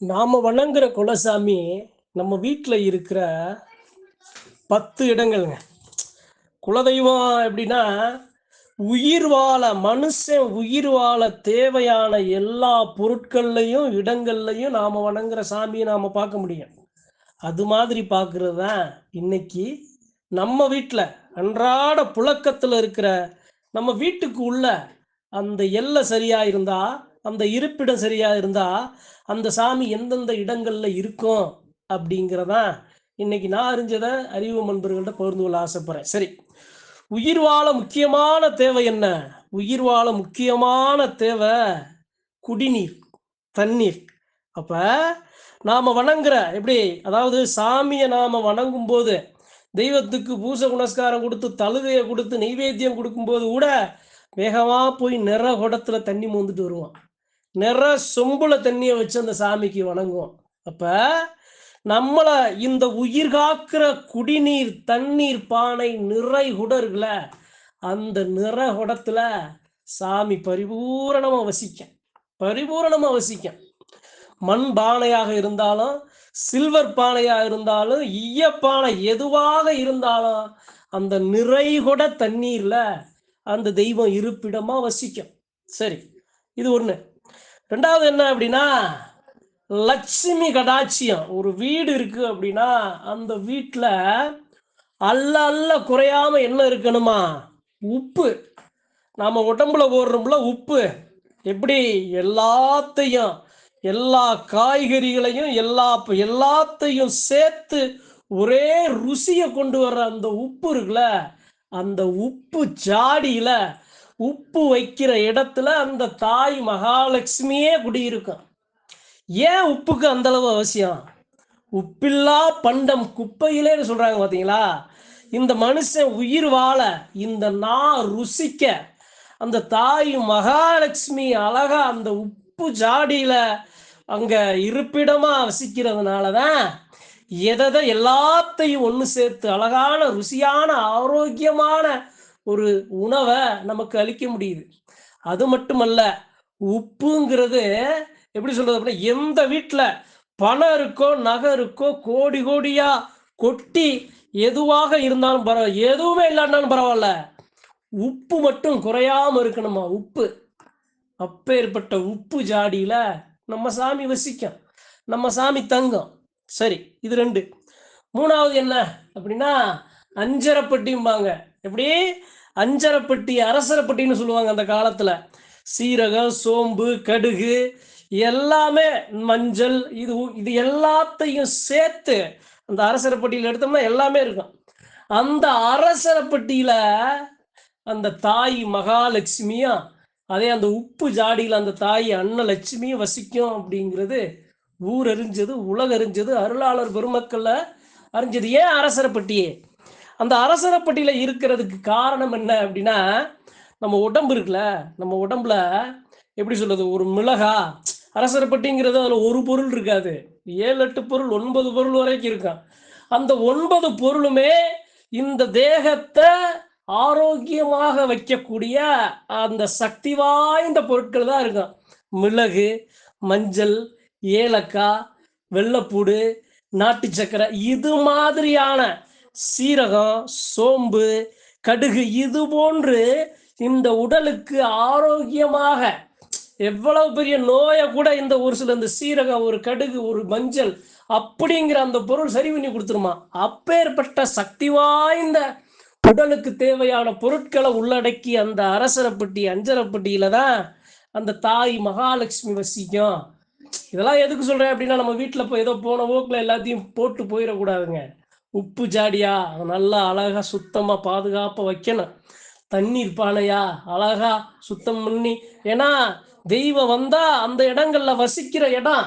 நாம வணங்குற குலசாமி நம்ம வீட்டில் இருக்கிற பத்து இடங்கள்ங்க. குலதெய்வம் எப்படின்னா உயிர் வாழ மனுஷன் உயிர் வாழ தேவையான எல்லா பொருட்கள்லையும் இடங்கள்லையும் நாம வணங்குற சாமியை நாம பார்க்க முடியும். அது மாதிரி பார்க்கறது தான் இன்னைக்கு நம்ம வீட்டில் அன்றாட புழக்கத்தில் இருக்கிற நம்ம வீட்டுக்கு உள்ள அந்த எல்லை சரியா இருந்தா அந்த இருப்பிடம் சரியா இருந்தா அந்த சாமி எந்தெந்த இடங்கள்ல இருக்கும் அப்படிங்கிறதான் இன்னைக்கு நான் அறிஞ்சதை அறிவு நண்பர்கள்ட்ட பகிர்ந்து கொள்ள ஆசைப்படுறேன். சரி உயிர் வாழ முக்கியமான தேவை என்ன? உயிர் வாழ முக்கியமான தேவை குடிநீர் தண்ணீர். அப்ப நாம வணங்குற எப்படி? அதாவது சாமியை நாம வணங்கும் போது தெய்வத்துக்கு பூச புனஸ்காரம் கொடுத்து தழுகையை கொடுத்து நெய்வேத்தியம் கொடுக்கும்போது கூட வேகமா போய் நிற குடத்துல தண்ணி மோந்துட்டு வருவோம் நிற சொம்புல தண்ணியை வச்சு அந்த சாமிக்கு வணங்குவோம். அப்ப நம்மள இந்த உயிர் காக்கிற குடிநீர் தண்ணீர் பானை நிறை குடர்கள அந்த நிற குடத்துல சாமி பரிபூரணமா வசிக்க பரிபூரணமா வசிக்க மண் பானையாக இருந்தாலும் சில்வர் பானையாக இருந்தாலும் ஈயப்பானை எதுவாக இருந்தாலும் அந்த நிறைகுட தண்ணீர்ல அந்த தெய்வம் இருப்பிடமா வசிக்கும். சரி இது ஒண்ணு. ரெண்டாவது என்ன அப்படின்னா லட்சுமி கடாட்சியம். ஒரு வீடு இருக்கு அப்படின்னா அந்த வீட்டில் அல்ல அல்ல குறையாம என்ன இருக்கணுமா? உப்பு. நம்ம உடம்புல ஓடுறோம்ல உப்பு. எப்படி? எல்லாத்தையும் எல்லா காய்கறிகளையும் எல்லா எல்லாத்தையும் சேர்த்து ஒரே ருசியை கொண்டு வர்ற அந்த உப்பு இருக்குல்ல அந்த உப்பு ஜாடியில் உப்பு வைக்கிற இடத்துல அந்த தாய் மகாலட்சுமியே குடியிருக்கும் ஏன் உப்புக்கு அந்த அளவு அவசியம்? உப்பில்லா பண்டம் குப்பையிலேன்னு சொல்றாங்க பாத்தீங்களா? இந்த மனுஷன் உயிர் வாழ இந்த நா ருசிக்க அந்த தாய் மகாலட்சுமி அழகா அந்த உப்பு ஜாடியில அங்க இருப்பிடமா வசிக்கிறதுனாலதான் எதை எல்லாத்தையும் ஒன்று சேர்த்து அழகான ருசியான ஆரோக்கியமான ஒரு உணவை நமக்கு அளிக்க முடியுது. அது மட்டுமல்ல உப்புங்கிறது எப்படி சொல்றது அப்படின்னா எந்த வீட்டில் பணம் இருக்கோ நகை இருக்கோ கோடி கோடியா கொட்டி எதுவாக இருந்தாலும் பரவாயில்ல எதுவுமே இல்லாட்டாலும் பரவாயில்ல உப்பு மட்டும் குறையாம இருக்கணுமா? உப்பு. அப்பேற்பட்ட உப்பு ஜாடியில நம்ம சாமி வசிக்கும். நம்ம சாமி தங்கம். சரி இது ரெண்டு. மூணாவது என்ன அப்படின்னா அஞ்சரப்பட்டிம்பாங்க எப்படி? அஞ்சரப்பட்டி அரசரப்பட்டின்னு சொல்லுவாங்க அந்த காலத்துல. சீரகம் சோம்பு கடுகு எல்லாமே மஞ்சள் இது இது எல்லாத்தையும் சேர்த்து அந்த அரசரப்பட்டியில் எடுத்தோம்னா எல்லாமே இருக்கும். அந்த அரசரப்பட்டியில அந்த தாய் மகாலட்சுமியும் அதே அந்த உப்பு ஜாடியில் அந்த தாய் அன்னலட்சுமியும் வசிக்கும் அப்படிங்கிறது ஊர் அறிஞ்சது உலக அறிஞ்சது அருளாளர் பெருமக்களில் அறிஞ்சது. ஏன் அரசரப்பட்டியே? அந்த அரசரப்பட்டியில இருக்கிறதுக்கு காரணம் என்ன அப்படின்னா நம்ம உடம்பு இருக்குல்ல நம்ம உடம்புல எப்படி சொல்றது ஒரு மிளகா அரசரப்பட்டிங்கிறது அதில் ஒரு பொருள் இருக்காது. ஏழு எட்டு பொருள் ஒன்பது பொருள் வரைக்கும் இருக்கும் அந்த ஒன்பது பொருளுமே இந்த தேகத்தை ஆரோக்கியமாக வைக்கக்கூடிய அந்த சக்தி வாய்ந்த பொருட்கள் தான் இருக்கும் மிளகு மஞ்சள் ஏலக்காய் வெள்ளப்பூடு நாட்டு சக்கரை இது மாதிரியான சீரகம் சோம்பு கடுகு இது போன்று இந்த உடலுக்கு ஆரோக்கியமாக எவ்வளவு பெரிய நோயை கூட இந்த ஒரு சில இந்த சீரகம் ஒரு கடுகு ஒரு மஞ்சள் அப்படிங்கிற அந்த பொருள் சரி பண்ணி கொடுத்துருமா? அப்பேற்பட்ட சக்தி வாய்ந்த உடலுக்கு தேவையான பொருட்களை உள்ளடக்கி அந்த அரசரப்பட்டி அஞ்சரப்பட்டியில தான் அந்த தாய் மகாலட்சுமி வசிக்கும். இதெல்லாம் எதுக்கு சொல்றேன் அப்படின்னா நம்ம வீட்டில் இப்போ ஏதோ போன ஓக்கில் எல்லாத்தையும் போட்டு போயிடக்கூடாதுங்க. உப்பு ஜாடியா? நல்லா அழகா சுத்தமா பாதுகாப்பா வைக்கணும். தண்ணீர் பானையா? அழகா சுத்தம் பண்ணி ஏன்னா தெய்வம் வந்தா அந்த இடங்கள்ல வசிக்கிற இடம்.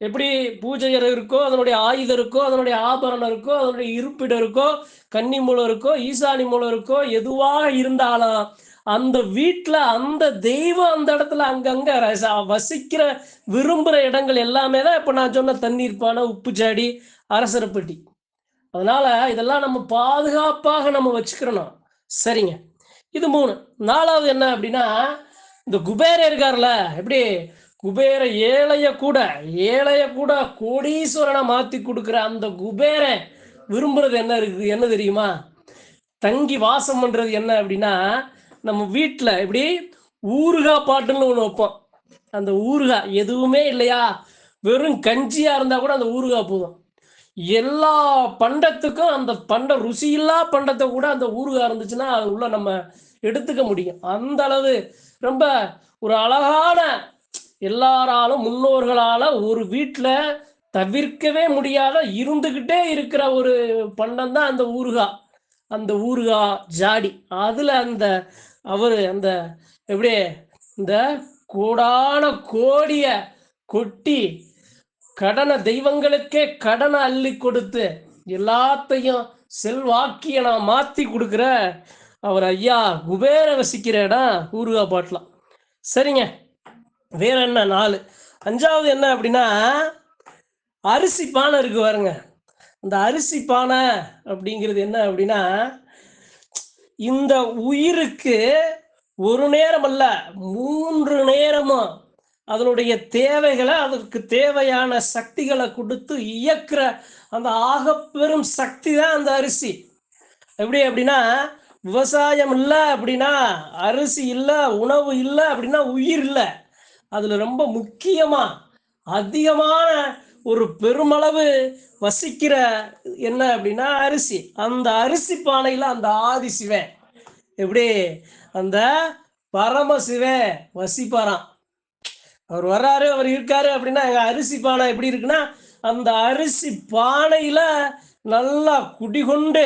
எப்படி பூஜை இருக்கோ அதனுடைய ஆயுதம் இருக்கோ அதனுடைய ஆபரணம் இருக்கோ அதனுடைய இருப்பிடம் இருக்கோ கன்னி மூலம் இருக்கோ ஈசானி மூலம் இருக்கோ எதுவாக இருந்தாலும் அந்த வீட்டில் அந்த தெய்வம் அந்த இடத்துல அங்கங்க வசிக்கிற விரும்புகிற இடங்கள் எல்லாமே தான் இப்போ நான் சொன்ன தண்ணீர் பானை உப்பு ஜாடி அரசரப்பட்டி. அதனால இதெல்லாம் நம்ம பாதுகாப்பாக நம்ம வச்சுக்கிறணும். சரிங்க. இது மூணு. நாலாவது என்ன அப்படின்னா இந்த குபேரர் இருக்கார்ல எப்படி? குபேர ஏழைய கூட ஏழைய கூட கோடீஸ்வரனை மாத்தி கொடுக்குற அந்த குபேர விரும்புறது என்ன இருக்கு என்ன தெரியுமா? தங்கி வாசம் பண்றது என்ன அப்படின்னா நம்ம வீட்டில் இப்படி ஊறுகா பாட்டுன்னு ஒன்று வைப்போம். அந்த ஊறுகா எதுவுமே இல்லையா? வெறும் கஞ்சியா இருந்தா கூட அந்த ஊறுகா போதும். எல்லா பண்டத்துக்கும் அந்த பண்ட ருசியில்லா பண்டத்தை கூட அந்த ஊருகா இருந்துச்சுன்னா அது உள்ள நம்ம எடுத்துக்க முடியும். அந்த அளவு ரொம்ப ஒரு அழகான எல்லாராலும் முன்னோர்களால ஒரு வீட்டில் தவிர்க்கவே முடியாத இருந்துகிட்டே இருக்கிற ஒரு பண்டம் தான் அந்த ஊருகா அந்த ஊருகா ஜாடி. அதுல அந்த அவரு அந்த எப்படி இந்த கோடான கோடிய கொட்டி கடனை தெய்வங்களுக்கே கடனை அள்ளி கொடுத்து எல்லாத்தையும் செல்வாக்கியனா மாத்தி கொடுக்குற அவர் ஐயா குபேர வசிக்கிற இடம் ஊருகா பாட்டலாம் சரிங்க. வேற என்ன? நாலு. அஞ்சாவது என்ன அப்படின்னா அரிசி பானை இருக்கு பாருங்க. இந்த அரிசி பானை அப்படிங்கிறது என்ன அப்படின்னா இந்த உயிருக்கு ஒரு நேரம் அல்ல மூன்று நேரமும் அதனுடைய தேவைகளை அதற்கு தேவையான சக்திகளை கொடுத்து இயக்குற அந்த ஆகப்பெரும் சக்தி தான் அந்த அரிசி. எப்படி அப்படின்னா விவசாயம் இல்லை அப்படின்னா அரிசி இல்லை உணவு இல்லை அப்படின்னா உயிர் இல்லை. அதுல ரொம்ப முக்கியமா அதிகமான ஒரு பெருமளவு வசிக்கிற என்ன அப்படின்னா அரிசி. அந்த அரிசி பானையில அந்த ஆதி சிவன். எப்படி? அந்த பரமசிவன் வசிப்பாராம். அவர் வர்றாரு அவர் இருக்காரு அப்படின்னா எங்கள் அரிசி பானை எப்படி இருக்குன்னா அந்த அரிசி பானையில நல்லா குடிகொண்டு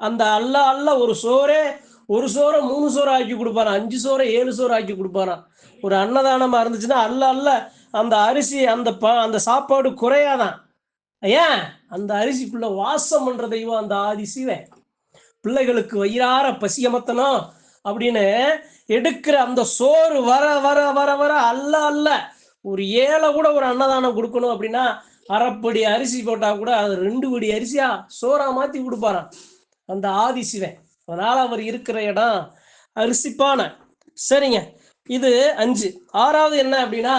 அந்த அல்ல அல்ல ஒரு சோறே ஒரு சோறை மூணு சோறு ஆக்கி கொடுப்பாரான் அஞ்சு சோறை ஏழு சோறு ஆக்கி கொடுப்பாராம் ஒரு அன்னதானமா இருந்துச்சுன்னா அல்ல அல்ல அந்த அரிசி அந்த ப அந்த சாப்பாடு குறையாதான். ஏன்? அந்த அரிசிக்குள்ள வாசம் பண்ற தெய்வம் அந்த ஆதி சிவன் பிள்ளைகளுக்கு வயிறார பசியமத்தனும் அப்படின்னு எடுக்கிற அந்த சோறு வர வர வர வர அல்ல அல்ல. ஒரு ஏழை கூட ஒரு அன்னதானம் கொடுக்கணும் அப்படின்னா அரைப்படி அரிசி போட்டா கூட அது ரெண்டு படி அரிசியா சோறா மாத்தி கொடுப்பாராம். அந்த ஆதிசிவன் அதனால அவர் இருக்கிற இடம் அரிசிப்பான. சரிங்க. இது அஞ்சு. ஆறாவது என்ன அப்படின்னா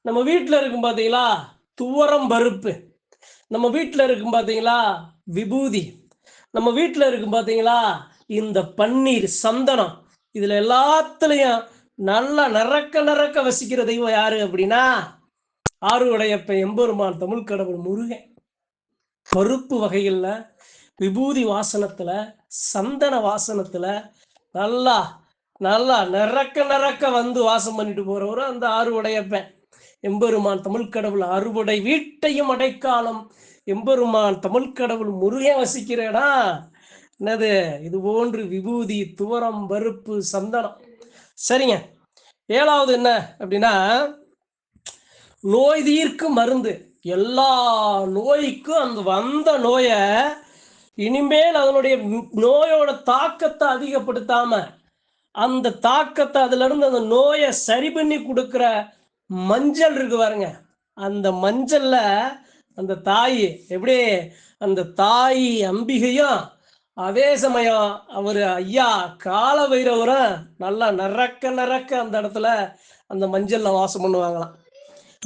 நம்ம வீட்டில் இருக்கும் பார்த்தீங்களா துவரம் பருப்பு. நம்ம வீட்டில் இருக்கும் பார்த்தீங்களா விபூதி. நம்ம வீட்டில் இருக்கும் பார்த்தீங்களா இந்த பன்னீர் சந்தனம். இதுல எல்லாத்துலயும் நல்லா நிறக்க நிறக்க வசிக்கிற தெய்வம் யாரு அப்படின்னா ஆறுவடையப்ப எம்பெருமான் தமிழ் கடவுள் முருகன். பருப்பு வகைகள்ல விபூதி வாசனத்துல சந்தன வாசனத்துல நல்லா நல்லா நிறக்க நிறக்க வந்து வாசம் பண்ணிட்டு போறவரும் அந்த ஆறுவடையப்பன். எம்பெருமான் தமிழ் கடவுள் அறுவடை வீட்டையும் அடைக்காலம். எம்பெருமான் தமிழ் கடவுள் முருகன் வசிக்கிறேடா என்னது? இது போன்று விபூதி துவரம் பருப்பு சந்தனம். சரிங்க. ஏழாவது என்ன அப்படின்னா நோய் தீர்க்கும் மருந்து. எல்லா நோய்க்கும் அந்த வந்த நோயை இனிமேல் அதனுடைய நோயோட தாக்கத்தை அதிகப்படுத்தாம அந்த தாக்கத்தை அதுல இருந்து அந்த நோயை சரி பண்ணி கொடுக்குற மஞ்சள் இருக்கு பாருங்க. அந்த மஞ்சள்ல அந்த தாய் எப்படி அந்த தாய் அம்பிகையும் அதே சமயம் அவர் ஐயா கால வைரவரும் நல்லா நிறக்க நிறக்க அந்த இடத்துல அந்த மஞ்சள்ல வாசம் பண்ணுவாங்களாம்.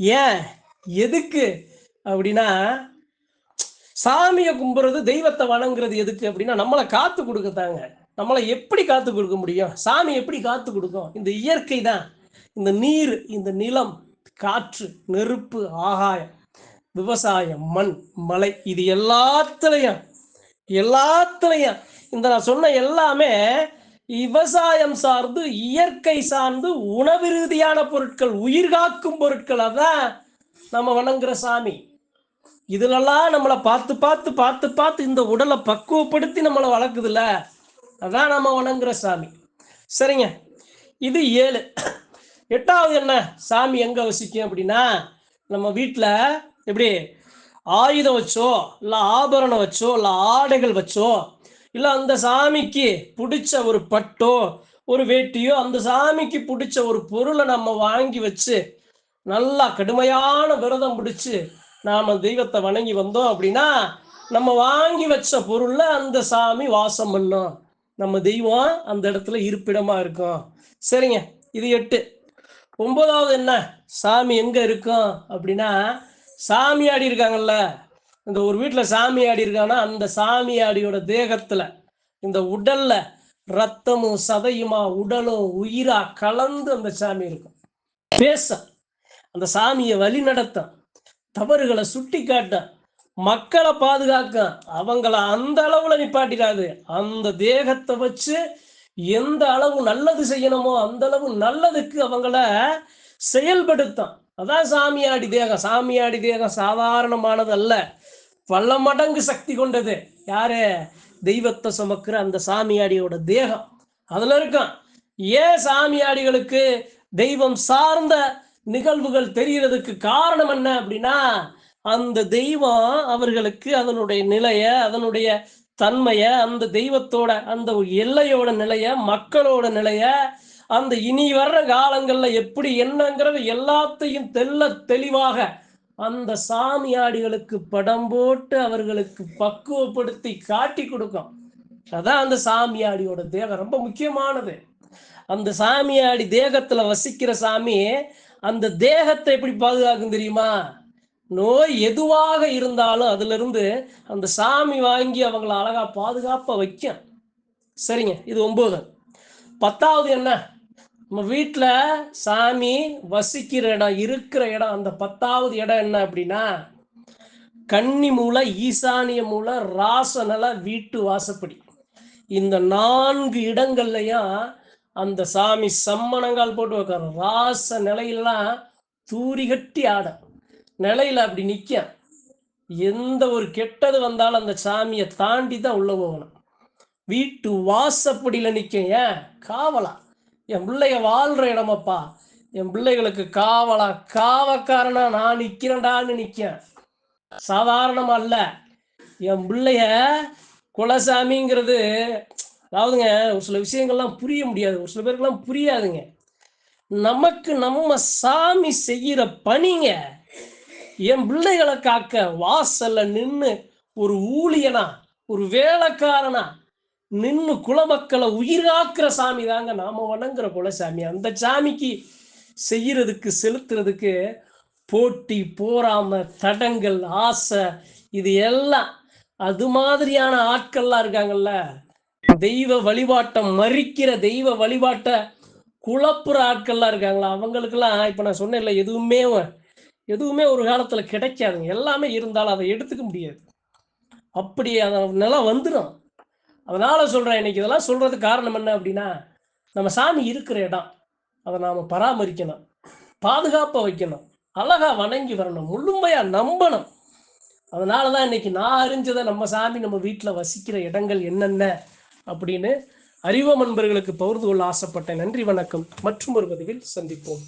ஏன்? எதுக்கு? அப்படின்னா சாமியை கும்புறது தெய்வத்தை வணங்குறது எதுக்கு அப்படின்னா நம்மளை காத்து கொடுக்கத்தாங்க. நம்மளை எப்படி காத்து கொடுக்க முடியும்? சாமி எப்படி காத்து கொடுக்கும்? இந்த இயற்கை தான். இந்த நீர் இந்த நிலம் காற்று நெருப்பு ஆகாயம் விவசாயம் மண் மலை இது எல்லாத்துலேயும் எல்லாத்துலயும். இந்த நான் சொன்ன எல்லாமே விவசாயம் சார்ந்து இயற்கை சார்ந்து உணவு ரீதியான பொருட்கள் உயிர் காக்கும் பொருட்கள் அதான் நம்ம வணங்குற சாமி. இதுலெல்லாம் நம்மளை பார்த்து பார்த்து பார்த்து பார்த்து இந்த உடலை பக்குவப்படுத்தி நம்மளை வளர்க்குதுல்ல? அதான் நம்ம வணங்குற சாமி. சரிங்க. இது ஏழு. எட்டாவது என்ன? சாமி எங்க வசிக்கும் அப்படின்னா நம்ம வீட்டில் எப்படி ஆயுதம் வச்சோ இல்லை ஆபரணம் வச்சோ இல்லை ஆடைகள் வச்சோ இல்லை அந்த சாமிக்கு பிடிச்ச ஒரு பட்டோ ஒரு வேட்டியோ அந்த சாமிக்கு பிடிச்ச ஒரு பொருளை நம்ம வாங்கி வச்சு நல்லா கடுமையான விரதம் பிடிச்சு நாம தெய்வத்தை வணங்கி வந்தோம் அப்படின்னா நம்ம வாங்கி வச்ச பொருள்ல அந்த சாமி வாசம் பண்ணும். நம்ம தெய்வம் அந்த இடத்துல இருப்பிடமா இருக்கும். சரிங்க இது எட்டு. ஒன்பதாவது என்ன? சாமி எங்க இருக்கும் அப்படின்னா சாமியாடி இருக்காங்கல்ல? இந்த ஒரு வீட்டில் சாமி ஆடி இருக்காங்கன்னா அந்த சாமி ஆடியோட தேகத்துல இந்த உடல்ல ரத்தமும் சதையுமா உடலும் உயிரா கலந்து அந்த சாமி இருக்கும். பேச அந்த சாமியை வழி நடத்தும் தவறுகளை சுட்டி காட்ட மக்களை பாதுகாக்க அவங்கள அந்த அளவுல நிப்பாட்டிடாது. அந்த தேகத்தை வச்சு எந்த அளவு நல்லது செய்யணுமோ அந்த அளவு நல்லதுக்கு அவங்கள செயல்படுத்தும் அதான் சாமியாடி தேகம். சாமியாடி தேகம் சாதாரணமானது அல்ல பல மடங்கு சக்தி கொண்டது. யாரு? தெய்வத்தை சுமக்கிற அந்த சாமியாடியோட தேகம். அதுல இருக்கான். ஏன் சாமியாடிகளுக்கு தெய்வம் சார்ந்த நிகழ்வுகள் தெரியறதுக்கு காரணம் என்ன அப்படின்னா அந்த தெய்வம் அவர்களுக்கு அதனுடைய நிலைய அதனுடைய தன்மைய அந்த தெய்வத்தோட அந்த எல்லையோட நிலைய மக்களோட நிலைய அந்த இனி வர்ற காலங்கள்ல எப்படி என்னங்கிறது எல்லாத்தையும் தெல்ல தெளிவாக அந்த சாமியாடிகளுக்கு படம் போட்டு அவர்களுக்கு பக்குவப்படுத்தி காட்டி கொடுக்கும். அதான் அந்த சாமியாடியோட தேகம். ரொம்ப முக்கியமானது. அந்த சாமியாடி தேகத்துல வசிக்கிற சாமி அந்த தேகத்தை எப்படி பாதுகாக்கும் தெரியுமா? நோய் எதுவாக இருந்தாலும் அதுல இருந்து அந்த சாமி வாங்கி அவங்கள அழகா பாதுகாப்பா வைக்கும். சரிங்க இது ஒன்பது பத்தாவது என்ன? நம்ம வீட்டில் சாமி வசிக்கிற இடம் இருக்கிற இடம் அந்த பத்தாவது இடம் என்ன அப்படின்னா கன்னி மூல ஈசானிய மூல ராசநல வீட்டு வாசப்படி. இந்த நான்கு இடங்கள்லையும் அந்த சாமி சம்மணங்கால் போட்டு வைக்கிற ராச நிலையெல்லாம் தூரி கட்டி ஆடும் நிலையில அப்படி நிற்க எந்த ஒரு கெட்டது வந்தாலும் அந்த சாமியை தாண்டி தான் உள்ள போகணும். வீட்டு வாசப்படியில் நிற்க ஏன்? காவலா. என் பிள்ளைய வாழ்ற இடமப்பா. என் பிள்ளைகளுக்கு காவலா காவக்காரனா நான் நிக்கிறேன்டான்னு நிக்கேன் சாதாரணமா அல்ல. என் பிள்ளைய குலசாமிங்கிறது அதாவதுங்க ஒரு சில விஷயங்கள்லாம் புரிய முடியாது. ஒரு சில பேருக்குலாம் புரியாதுங்க. நமக்கு நம்ம சாமி செய்கிற பணிங்க என் பிள்ளைகளை காக்க வாசல்ல நின்று ஒரு ஊழியனா ஒரு வேலைக்காரனா நின்னு குலமக்களை உயிராக்குற சாமி தாங்க நாம வணங்குற குலசாமி அந்த சாமிக்கு செய்யறதுக்கு செலுத்துறதுக்கு போட்டி போராம தடங்கள் ஆசை இது எல்லாம். அது மாதிரியான ஆட்கள்லாம் இருக்காங்கல்ல. தெய்வ வழிபாட்டை மறிக்கிற தெய்வ வழிபாட்டை குழப்புற ஆட்கள்லாம் இருக்காங்களா? அவங்களுக்கெல்லாம் இப்போ நான் சொன்னேன்ல எதுவுமே எதுவுமே ஒரு காலத்தில் கிடைக்காதுங்க. எல்லாமே இருந்தாலும் அதை எடுத்துக்க முடியாது. அப்படி அதை நிலம் வந்துடும் அதனால சொல்றேன் இன்னைக்கு இதெல்லாம் சொல்றதுக்கு காரணம் என்ன அப்படின்னா நம்ம சாமி இருக்கிற இடம். அதை நாம பராமரிக்கணும். பாதுகாப்ப வைக்கணும். அழகா வணங்கி வரணும். முழுமையா நம்பணும். அதனாலதான் இன்னைக்கு நான் அறிஞ்சதை நம்ம சாமி நம்ம வீட்டில் வசிக்கிற இடங்கள் என்னென்ன அப்படின்னு அறிவம் அன்பர்களுக்கு பகிர்ந்து கொள்ள ஆசைப்பட்டேன். நன்றி வணக்கம். மற்றும் ஒரு பதிவில் சந்திப்போம்.